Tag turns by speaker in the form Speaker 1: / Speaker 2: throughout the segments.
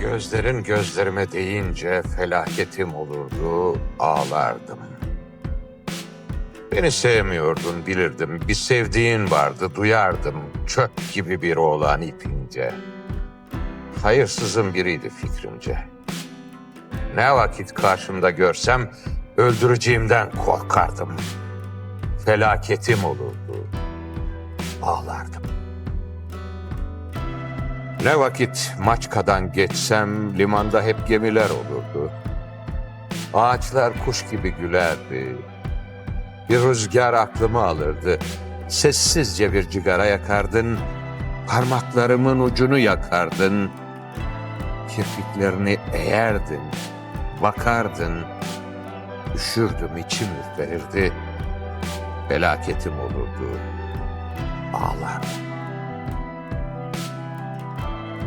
Speaker 1: Gözlerin gözlerime değince felaketim olurdu, ağlardım. Beni sevmiyordun bilirdim. Bir sevdiğin vardı, duyardım. Çöp gibi bir oğlan ipince. Hayırsızın biriydi fikrimce. Ne vakit karşımda görsem öldüreceğimden korkardım. Felaketim olurdu. Ağlardım. Ne vakit Maçka'dan geçsem limanda hep gemiler olurdu. Ağaçlar kuş gibi gülerdi. Bir rüzgar aklımı alırdı. Sessizce bir cigara yakardın. Parmaklarımın ucunu yakardın. Kirpiklerini eğerdin. Bakardın. Üşürdüm içim ürperirdi. Felaketim olurdu. Ağlardım.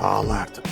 Speaker 1: ağlardım.